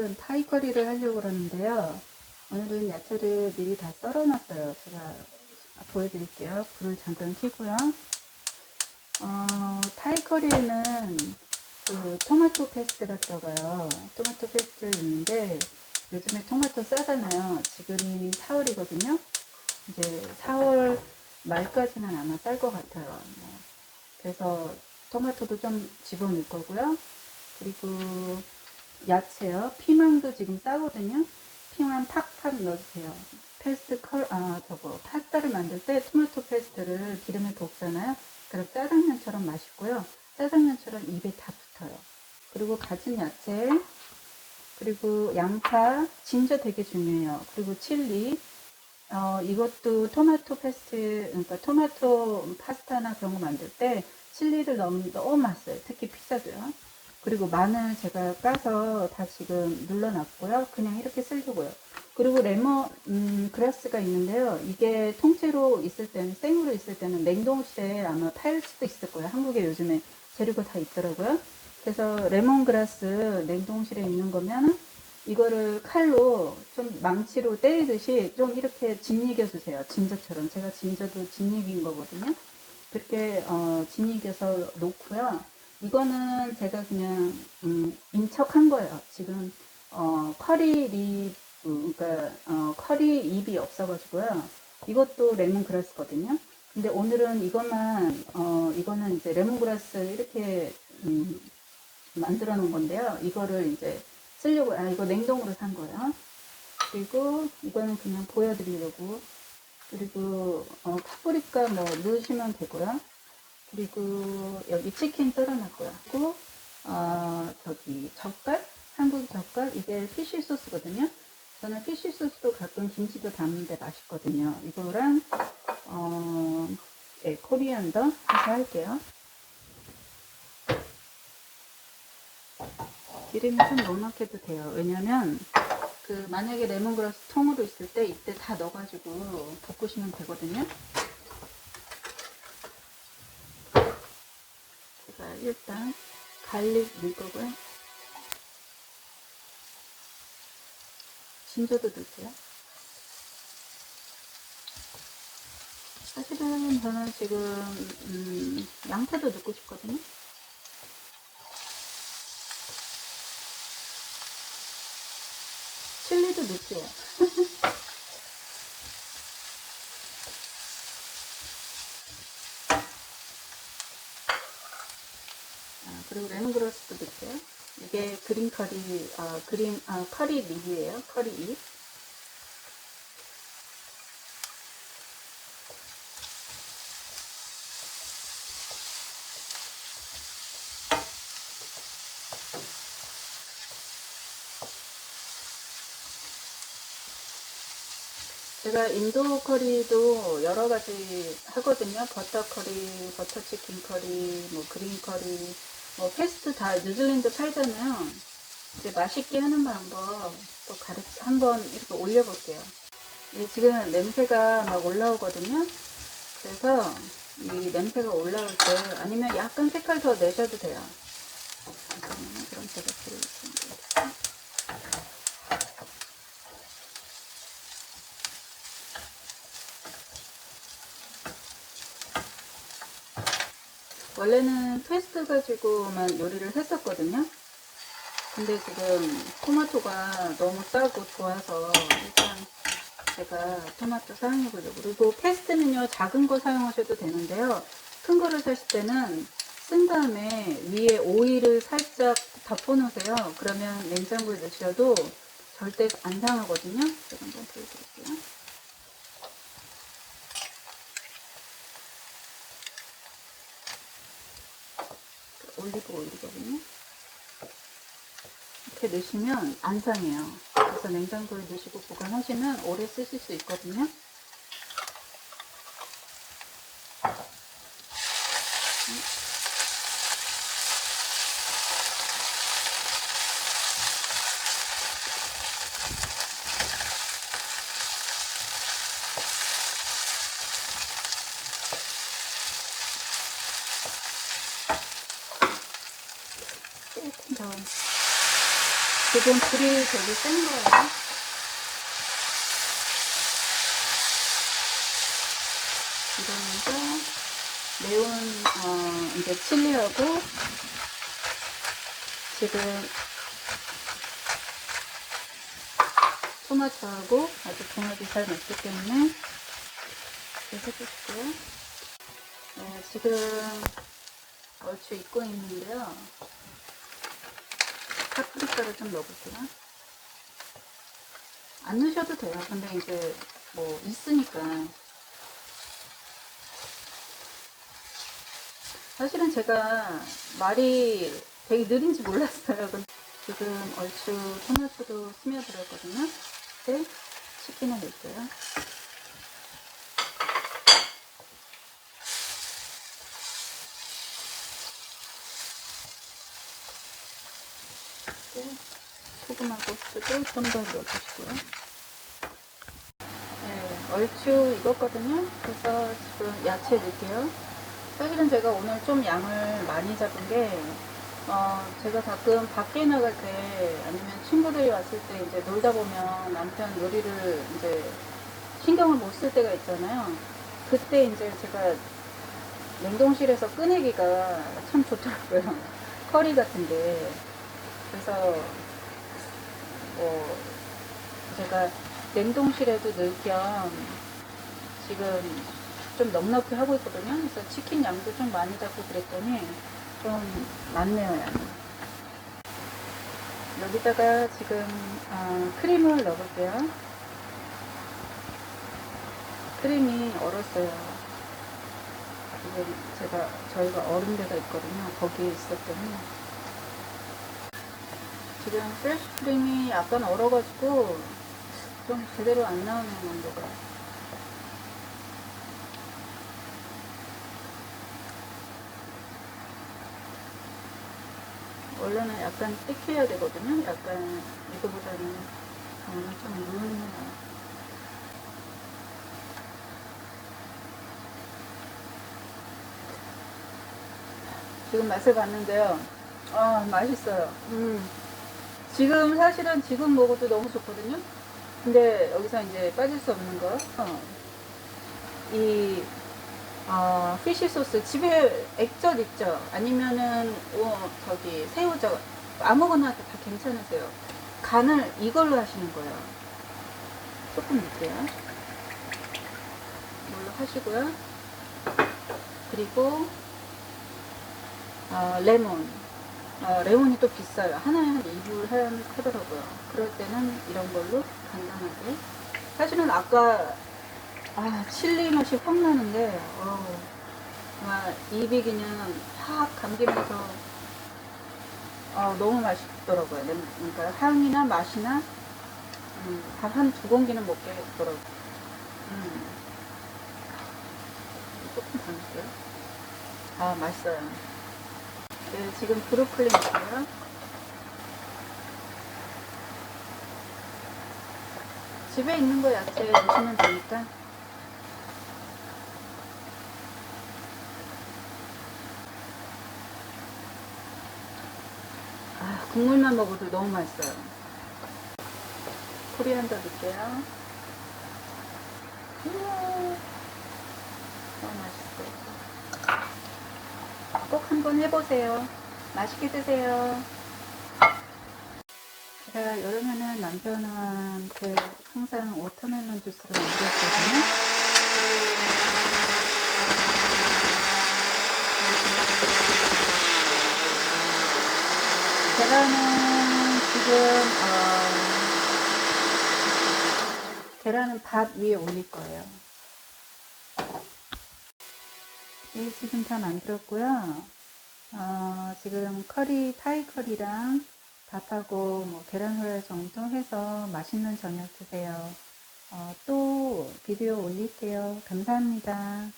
오늘은 타이커리를 하려고 그러는데요. 오늘은 야채를 미리 다 썰어놨어요. 제가 보여드릴게요. 불을 잠깐 켜고요. 어, 타이커리에는 그 토마토 페스트가 들어가요. 토마토 페스트를 넣는데 요즘에 토마토 싸잖아요. 지금이 4월이거든요. 이제 4월 말까지는 아마 쌀 것 같아요. 뭐. 그래서 토마토도 좀 집어넣을 거고요. 그리고 야채요. 피망도 지금 싸거든요. 피망 팍팍 넣어주세요. 페스트 컬, 아, 저거, 파스타를 만들 때 토마토 페스트를 기름에 볶잖아요. 그럼 짜장면처럼 맛있고요. 짜장면처럼 입에 다 붙어요. 그리고 가진 야채, 그리고 양파, 진저 되게 중요해요. 그리고 칠리, 어, 이것도 토마토 페스트, 그러니까 토마토 파스타나 그런 거 만들 때 칠리를 넣으면 너무 맛있어요. 특히 피자도요. 그리고 마늘 제가 까서 다 지금 눌러놨고요. 그냥 이렇게 쓸고요. 그리고 레몬 음, 그라스가 있는데요. 이게 통째로 있을 때는 생으로 있을 때는 냉동실에 아마 팔 수도 있을 거예요. 한국에 요즘에 재료가 다 있더라고요. 그래서 레몬 그라스 냉동실에 있는 거면 이거를 칼로 좀 망치로 때리듯이 좀 이렇게 짓이겨 주세요. 진저처럼 제가 진저도 짓이긴 거거든요. 그렇게 어, 짓이겨서 놓고요. 이거는 제가 그냥 음, 인척한 거예요. 지금 어, 커리 립 그러니까 어, 커리 잎이 없어가지고요. 이것도 레몬그라스거든요. 근데 오늘은 이것만 어, 이거는 이제 레몬그라스 이렇게 음, 만들어 놓은 건데요. 이거를 이제 쓰려고 아 이거 냉동으로 산 거예요. 그리고 이거는 그냥 보여드리려고 그리고 어, 파프리카 뭐 넣으시면 되고요. 그리고 여기 치킨 썰어놨고요. 그리고 어, 저기 젓갈 한국 젓갈 이게 피쉬 소스거든요. 저는 피쉬 소스도 가끔 김치도 담는데 맛있거든요. 이거랑 어, 네, 코리안더 해서 할게요. 기름이 좀 넉넉해도 돼요. 왜냐면 그 만약에 레몬그라스 통으로 있을 때 이때 다 넣어가지고 볶으시면 되거든요. 제가 일단 갈릭 넣을 거고요. 진저도 넣을게요. 사실은 저는 지금 음, 양파도 넣고 싶거든요. 칠리도 넣을게요. 그리고 레몬그라스도 넣을게요. 이게 그린 커리, 아, 그린, 아, 커리 립이에요. 커리 잎. 제가 인도 커리도 여러 가지 하거든요. 버터 커리, 버터 치킨 커리, 뭐 그린 커리, 뭐 패스트 다 뉴질랜드 팔잖아요. 이제 맛있게 하는 방법 또 가르쳐 한번 이렇게 올려볼게요. 이 지금 냄새가 막 올라오거든요. 그래서 이 냄새가 올라올 때 아니면 약간 색깔 더 내셔도 돼요. 그럼 제가 불을 좀 원래는 페스트 가지고만 요리를 했었거든요. 근데 지금 토마토가 너무 싸고 좋아서 일단 제가 토마토 사용해보려고. 그리고 페스트는요, 작은 거 사용하셔도 되는데요. 큰 거를 사실 때는 쓴 다음에 위에 오일을 살짝 덮어놓으세요. 그러면 냉장고에 넣으셔도 절대 안 상하거든요. 제가 한번 보여드릴게요. 올리브 오일이거든요. 이렇게 넣으시면 안 상해요. 그래서 냉장고에 넣으시고 보관하시면 오래 쓰실 수 있거든요. 더 지금 불이 되게 센 거예요. 이러면서 매운 어, 이제 칠리하고 지금 토마토하고 아주 궁합이 잘 맞기 때문에 이렇게 해주시고요. 네, 지금 얼추 익고 있는데요. 파프리카를 좀 넣어볼게요. 안 넣으셔도 돼요. 근데 이제 뭐 있으니까. 사실은 제가 말이 되게 느린지 몰랐어요. 지금 얼추 토마토도 스며들었거든요. 이제 치킨을 넣을게요. 이제 소금하고 후추도 좀더 넣어주시고요. 네, 얼추 익었거든요. 그래서 지금 야채 넣을게요. 사실은 제가 오늘 좀 양을 많이 잡은 게, 어, 제가 가끔 밖에 나갈 때 아니면 친구들이 왔을 때 이제 놀다 보면 남편 요리를 이제 신경을 못 쓸 때가 있잖아요. 그때 이제 제가 냉동실에서 꺼내기가 참 좋더라고요. 커리 같은데. 그래서, 뭐, 제가 냉동실에도 넣을 겸 지금 좀 넉넉히 하고 있거든요. 그래서 치킨 양도 좀 많이 잡고 그랬더니 좀 많네요. 여기다가 지금 어, 크림을 넣어볼게요. 크림이 얼었어요. 이게 제가 저희가 얼은 데가 있거든요. 거기에 있었더니 지금 프레쉬 크림이 약간 얼어가지고 좀 제대로 안 나오는 온도가. 원래는 약간 띠해야 되거든요. 약간 이거보다는 저는 좀 무은해요. 지금 맛을 봤는데요. 아, 맛있어요. 음. 지금 사실은 지금 먹어도 너무 좋거든요. 근데 여기서 이제 빠질 수 없는 거. 어. 이, 어, 피쉬 소스. 집에 액젓 있죠? 아니면은, 어, 저기, 새우젓. 아무거나 다 괜찮으세요. 간을 이걸로 하시는 거예요. 조금 넣을게요. 이걸로 하시고요. 그리고, 어, 레몬. 어, 레몬이 또 비싸요. 하나에 한 2불 하더라고요. 그럴 때는 이런 걸로 간단하게. 사실은 아까, 아, 칠리 맛이 확 나는데, 어 정말 입이 그냥 확 감기면서, 어, 너무 맛있더라고요. 냄- 그러니까 향이나 맛이나, 음, 밥한두 공기는 먹겠더라고요. 음. 조금 더 넣을게요. 아, 맛있어요. 네, 지금 있고요. 집에 있는 거 야채 넣으시면 되니까. 아, 국물만 먹어도 너무 맛있어요. 코리안더 넣을게요. 우와, 너무 맛있어요. 꼭 한번 해보세요. 맛있게 드세요. 제가 여름에는 남편한테 항상 워터멜론 주스를 만들었거든요. 계란은 지금 어, 계란은 밥 위에 올릴 거예요. 네, 지금 다 만들었고요. 어, 지금 커리, 타이 커리랑 밥하고 뭐 계란 후라이 정도 해서 맛있는 저녁 드세요. 어, 또 비디오 올릴게요. 감사합니다.